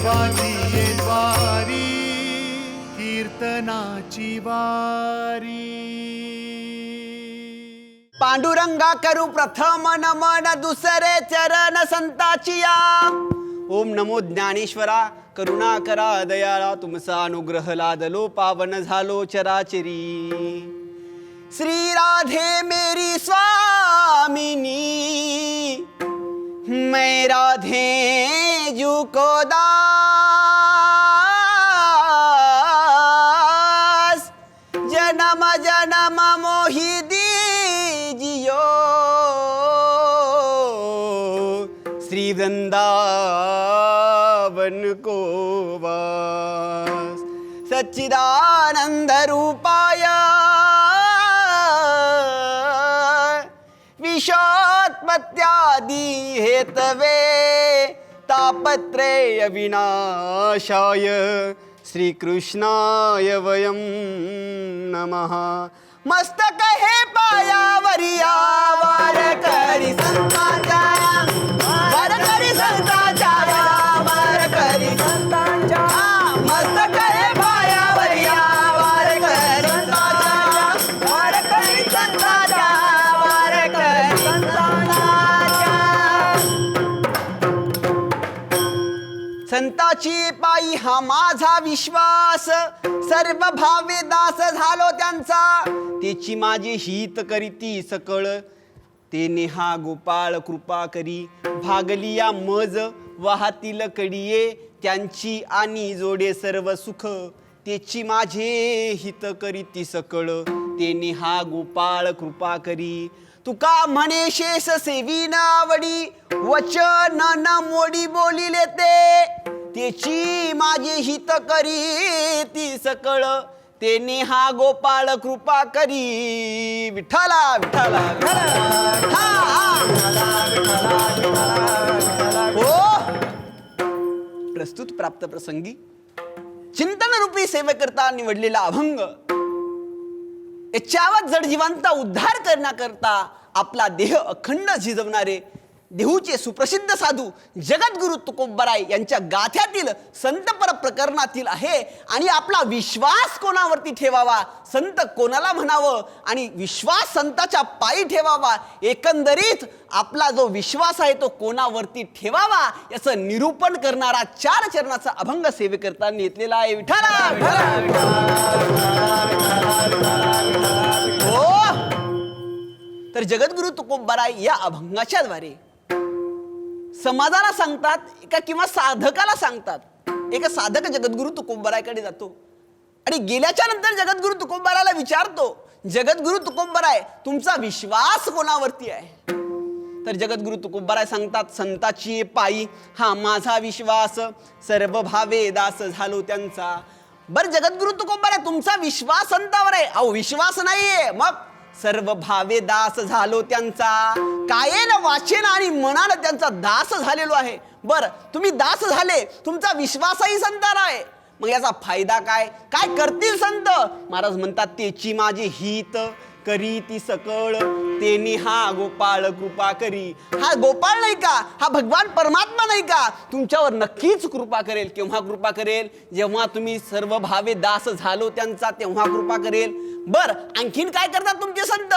देवाची ये द्वारी कीर्तनाची वारी। पांडुरंगा करू प्रथम नमन दुसरे चरण संताची ओम नमो ज्ञानेश्वरा करुणा करा दयाळा तुमचा अनुग्रह लादलो पावन झालो चराचरी। श्री राधे मेरी स्वामिनी मैं राधे जू को श्री वृंदावन को वास सच्चिदानंद रूपाय विषोत्पत्यादि हेतवे तापत्रेय विनाशाय श्रीकृष्णाय वयं नमः मस्तक हे पायावरिया वार करी संतांच्या संताची पायी हा माझा विश्वास. सर्व भावे दास झालो त्यांचा. त्याची माझी हित करीती सकळ. ते नेहा गोपाळ कृपा करी भागली या मज वाहतील कडिये त्यांची आणि जोडे सर्व सुख. त्याची माझे हित करीती सकळ. ते नेहा गोपाळ कृपा करी तुका म्हणे शेष सेवी न आवडी वचन न मोडी बोलिले ते. त्याची माझी हित करी ती सकळ. ते नेहा गोपाळ कृपा करी. विठ्ठला विठ्ठला हो. प्रस्तुत प्राप्त प्रसंगी चिंतन रूपी सेवेकरता निवडलेला अभंग. याच्यावर जडजीवांचा उद्धार करण्याकरता आपला देह अखंड झिजवणारे देहूचे सुप्रसिद्ध साधू जगद्गुरु तुकोबराय यांच्या गाथ्यातील संतपर प्रकरणातील आहे. आणि आपला विश्वास कोणावरती ठेवावा? संत कोणाला म्हणावं? आणि विश्वास संताच्या पायी ठेवावा? एकंदरीत आपला जो विश्वास आहे तो कोणावरती ठेवावा? याचं निरूपण करणारा चार चरणाचा अभंग सेवेकरता नेतलेला आहे. विठाला विठाला. हो! तर जगद्गुरु तुकोबराय या अभंगाच्या द्वारे समाजाला सांगतात एका किंवा साधकाला सांगतात? एका साधक जगद्गुरु तुकोबरायकडे जातो. आणि गेल्याच्यानंतर जगद्गुरु तुकोबरायला विचारतो जगद्गुरु तुकुंबराय तुमचा विश्वास कोणावरती आहे? तर जगद्गुरु तुकोबराय सांगतात संताची पायी हा माझा विश्वास. सर्व भावे दास झालो त्यांचा. बर जगद्गुरु तुकोबराय तुमचा विश्वास संतावर आहे. अहो विश्वास नाहीये. मग सर्व भावे दास झालो त्यांचा. कायेन वाचेन आणि मनानं त्यांचा दास झालेलो आहे. बर तुम्ही दास झाले तुमचा विश्वासही संतार आहे. मग याचा फायदा काय? काय करतील संत? महाराज म्हणतात त्याची माझी हित करी ती सकळ. तेनी हा गोपाळ कृपा करी. हा गोपाळ नाही का? हा भगवान परमात्मा नाही का? तुमच्यावर नक्कीच कृपा करेल. केव्हा कृपा करेल? जेव्हा तुम्ही सर्व भावे दास झालो त्यांचा तेव्हा कृपा करेल. बर आणखीन काय करतात तुमचे संत?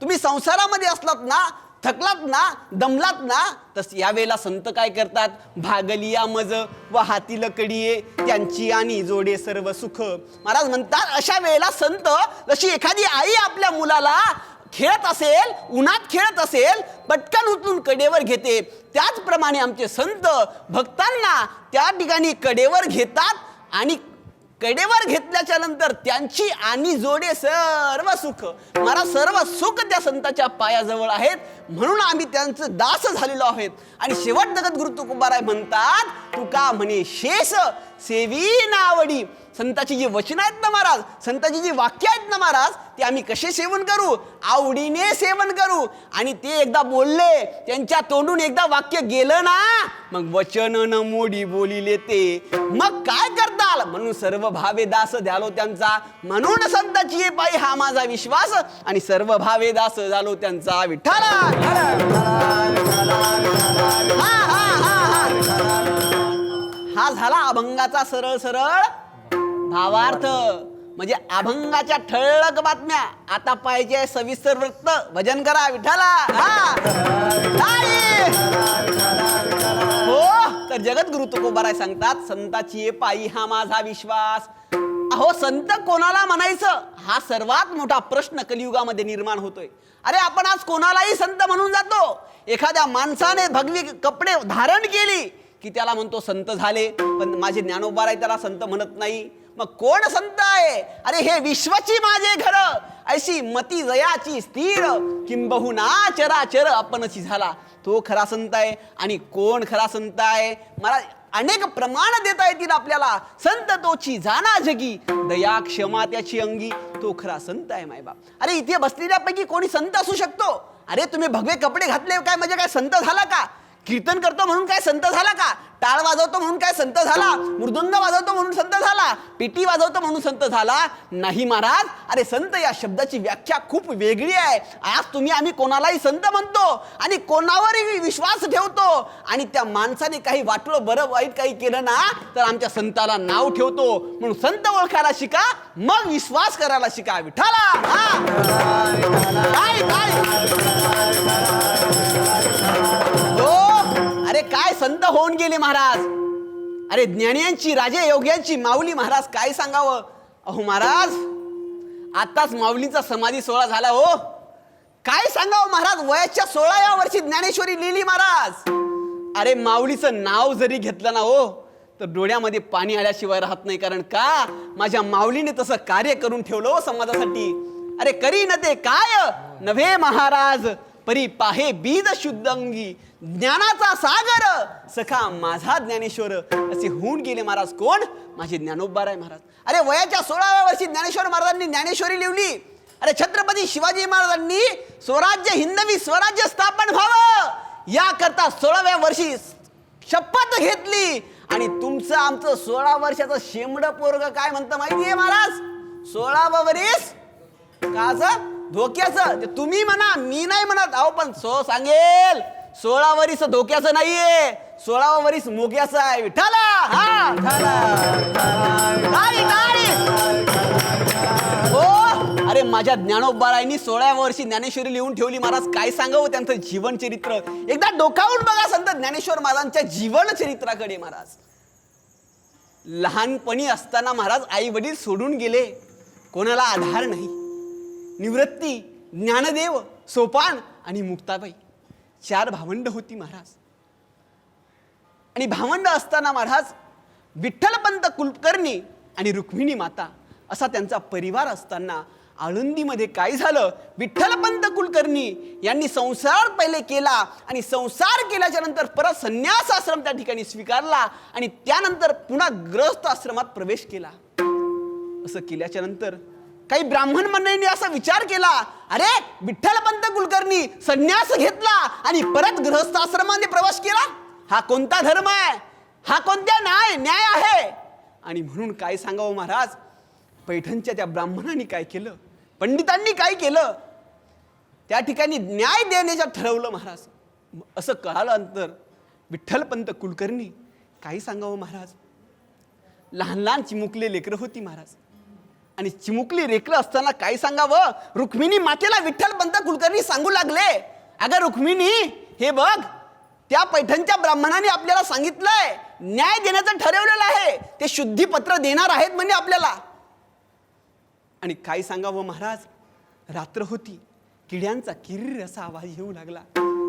तुम्ही संसारामध्ये असलात ना थकलात ना दमलात ना तस यावेळेला संत काय करतात? भागलिया मज व हातील कडिये त्यांची आणि जोडे सर्व सुख. महाराज म्हणतात अशा वेळेला संत जशी एखादी आई आपल्या मुलाला खेळत असेल उन्हात खेळत असेल पटकन उचलून कडेवर घेते. त्याचप्रमाणे आमचे संत भक्तांना त्या ठिकाणी कडेवर घेतात आणि कडेवर घेतल्याच्या नंतर त्यांची आणि जोडे सर्व सुख. मला सर्व सुख त्या संताच्या पायाजवळ आहेत. म्हणून आम्ही त्यांचं दास झालेलो आहेत. आणि शेवट जगत गुरु तुकुबाराय म्हणतात तुका म्हणे शेष सेवी नावडी. संताची जी वचनं आहेत ना महाराज संताची जी वाक्य आहेत ना महाराज ते आम्ही कसे सेवन करू? आवडीने सेवन करू. आणि ते एकदा बोलले त्यांच्या तोंडून एकदा वाक्य गेलं ना मग वचन न मोडी बोलिले ते. मग काय करताल? म्हणून सर्व भावे दास झालो त्यांचा. म्हणून संताची ये पायी हा माझा विश्वास. आणि सर्व भावे दास झालो त्यांचा विठ्ठला. हा. हा झाला अभंगाचा सरळ सरळ. भावार्थ. म्हणजे अभंगाच्या ठळक बातम्या. आता पाहिजे सविस्तर वृत्त. भजन करा विठाला हो. तर जगद्गुरु तुकोबाराय सांगतात संताची पायी हा माझा विश्वास. अहो संत कोणाला म्हणायचं? हा सर्वात मोठा प्रश्न कलियुगामध्ये निर्माण होतोय. अरे आपण आज कोणालाही संत म्हणून जातो. एखाद्या माणसाने भगवी कपडे धारण केली की त्याला म्हणतो संत झाले. पण माझे ज्ञानोबाराय त्याला संत म्हणत नाही. मग कोण संत आहे? अरे हे विश्वाची माझे घर. ऐशी मती जयाची स्थिर. किंबहुना चराचर आपणची झाला. तो खरा संत आहे आणि कोण खरा संत आहे? मला अनेक प्रमाण देता येतील आपल्याला. संत तोची जाना जगी. दया क्षमा त्याची अंगी. तो खरा संत आहे मायबाप. अरे इथे बसलेल्यापैकी कोणी संत असू शकतो? अरे तुम्ही भगवे कपडे घातले काय म्हणजे काय? संत झाला का? कीर्तन करतो म्हणून काय संत झाला का? टाळ वाजवतो म्हणून काय संत झाला? मृदुंग वाजवतो म्हणून संत झाला? पिटी वाजवतो म्हणून संत झाला? नाही महाराज. अरे संत या शब्दाची व्याख्या खूप वेगळी आहे. आज तुम्ही आम्ही कोणालाही संत म्हणतो आणि कोणावरही विश्वास ठेवतो आणि त्या माणसाने काही वाटलं बरं वाईट काही केलं ना तर आमच्या संताला नाव ठेवतो. म्हणून संत ओळखायला शिका मग विश्वास करायला शिका. विठाला हा! काय काय? काय संत होऊन गेले महाराज? अरे ज्ञानियांची राजे योग्यांची माऊली महाराज काय सांगावं? अहो महाराज आताच माऊलींचा समाधी सोहळा झाला हो. काय सांगावं महाराज? वयाच्या सोळाव्या वर्षी ज्ञानेश्वरी लिहिली महाराज. अरे माऊलीचं नाव जरी घेतलं ना हो तर डोळ्यामध्ये पाणी आल्याशिवाय राहत नाही. कारण का? माझ्या माऊलीने तसं कार्य करून ठेवलं हो समाजासाठी. अरे करी न ते काय? नव्हे महाराज परी पाहे बीज शुद्ध अंगी ज्ञानाचा सागर. सखा माझा ज्ञानेश्वर. असे होऊन गेले महाराज कोण? माझे ज्ञानोबार आहे महाराज. अरे वयाच्या सोळाव्या वर्षी ज्ञानेश्वर महाराजांनी ज्ञानेश्वरी लिवली अरे छत्रपती शिवाजी महाराजांनी स्वराज्य हिंदवी स्वराज्य स्थापन व्हावं. याकरता सोळाव्या वर्षी शपथ घेतली. आणि तुमचं आमचं सोळा वर्षाचं शेमड पोरग काय म्हणतं माहितीये महाराज? सोळावं वरीस. काच धोक्याचं. ते तुम्ही म्हणा मी नाही म्हणत. अहो पण सो सांगेल. सोळा वरीस धोक्याचं नाहीये. सोळावा वरीस मोक्याचं आहे. विठाला हा! हो! अरे माझ्या ज्ञानोबारायनी सोळाव्या वर्षी ज्ञानेश्वरी लिहून ठेवली. महाराज काय सांगावं त्यांचं जीवन चरित्र? एकदा डोकावून बघा संत ज्ञानेश्वर महाराजांच्या जीवन चरित्राकडे महाराज. लहानपणी असताना महाराज आई वडील सोडून गेले. कोणाला आधार नाही. निवृत्ती ज्ञानदेव सोपान आणि मुक्ताबाई. चार भावंड होती महाराज. आणि भावंड असताना महाराज विठ्ठलपंत कुलकर्णी आणि रुक्मिणी माता असा त्यांचा परिवार असताना आळंदीमध्ये काय झालं? विठ्ठलपंत कुलकर्णी यांनी संसार पहिले केला आणि संसार केल्याच्यानंतर परत संन्यास आश्रम त्या ठिकाणी स्वीकारला आणि त्यानंतर पुन्हा ग्रस्त आश्रमात प्रवेश केला. असं केल्याच्यानंतर काही ब्राह्मण मंडळींनी असा विचार केला अरे विठ्ठलपंत कुलकर्णी संन्यास घेतला आणि परत गृहस्थाश्रमाने प्रवास केला? हा कोणता धर्म आहे? हा कोणत्या न्याय न्याय आहे? आणि म्हणून काय सांगावं महाराज? पैठणच्या त्या ब्राह्मणांनी काय केलं? पंडितांनी काय केलं? त्या ठिकाणी न्याय देण्याचं ठरवलं महाराज. असं कळालं अंतर. विठ्ठलपंत कुलकर्णी काही सांगावं महाराज? लहान लहान चिमुकले लेकरं होती महाराज. आणि चिमुकली रेखलं असताना काय सांगावं? रुक्मिणी मातेला विठ्ठलपंत कुलकर्णी सांगू लागले. अगं रुक्मिणी हे बघ त्या पैठणच्या ब्राह्मणाने आपल्याला सांगितलंय न्याय देण्याचं ठरवलेलं आहे. ते शुद्धीपत्र देणार आहेत म्हणजे आपल्याला. आणि काय सांगावं महाराज? रात्र होती किड्यांचा किरीर असा आवाज येऊ लागला.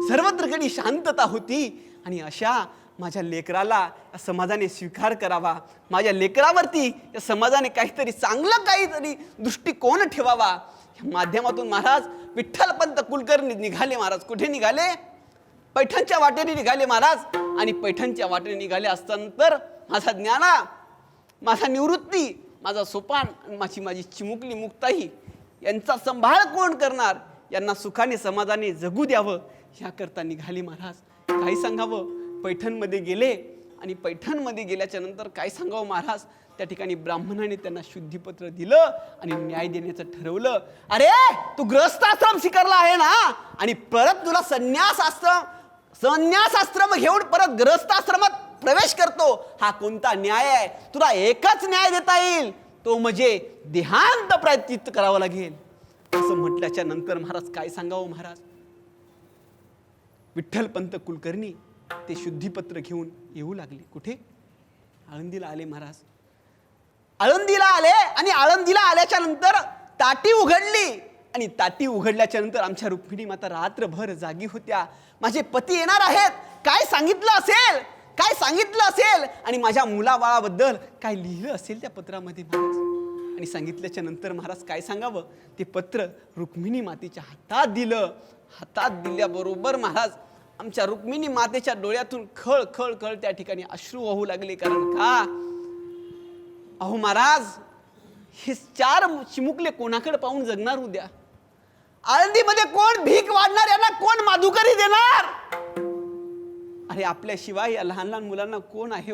सर्वत्रकडे शांतता होती आणि अशा माझ्या लेकराला या समाजाने स्वीकार करावा. माझ्या लेकरावरती या समाजाने काहीतरी चांगलं काहीतरी दृष्टिकोन ठेवावा. या माध्यमातून महाराज विठ्ठलपंत कुलकर्णी निघाले महाराज. कुठे निघाले? पैठणच्या वाटेने निघाले महाराज. आणि पैठणच्या वाटेने निघाले असतानंतर माझा ज्ञाना माझा निवृत्ती माझा सोपान आणि माझी माझी चिमुकली मुक्ताई यांचा संभाळ कोण करणार? यांना सुखाने समाजाने जगू द्यावं. याकरता निघाली महाराज. काही सांगावं? पैठणमध्ये गेले आणि पैठणमध्ये गेल्याच्यानंतर काय सांगावं महाराज? त्या ठिकाणी ब्राह्मणाने त्यांना शुद्धीपत्र दिलं आणि न्याय देण्याचं ठरवलं. अरे तू ग्रस्ताश्रम स्वीकारला आहे ना? आणि परत तुला संन्यास आश्रम संन्यास आश्रम घेऊन परत ग्रस्ताश्रमात प्रवेश करतो. हा कोणता न्याय आहे? तुला एकच न्याय देता येईल. तो म्हणजे देहांत प्रायचित्त करावं लागेल. असं म्हटल्याच्या नंतर महाराज काय सांगावं महाराज? विठ्ठलपंत कुलकर्णी ते शुद्धीपत्र घेऊन येऊ लागले. कुठे? आळंदीला आले महाराज. आळंदीला आले आणि आळंदीला आल्याच्यानंतर ताटी उघडली. आणि ताटी उघडल्याच्या नंतर आमच्या रुक्मिणी माता रात्रभर जागी होत्या. माझे पती येणार आहेत. काय सांगितलं असेल? काय सांगितलं असेल? आणि माझ्या मुलाबाळाबद्दल काय लिहिलं असेल त्या पत्रामध्ये महाराज? आणि सांगितल्याच्या नंतर महाराज काय सांगावं? ते पत्र रुक्मिणी मातेच्या हातात दिलं. हातात दिल्याबरोबर महाराज आमच्या रुक्मिणी मातेच्या डोळ्यातून खळ खळ खळ त्या ठिकाणी अश्रू वाहू लागले. कारण का? अहो महाराज हे चार चिमुकले कोणाकडे पाहून जगणार उद्या? आळंदीमध्ये कोण भीक वाढणार यांना कोण माधुकरी देणार? अरे आपल्याशिवाय या लहान लहान मुलांना कोण आहे?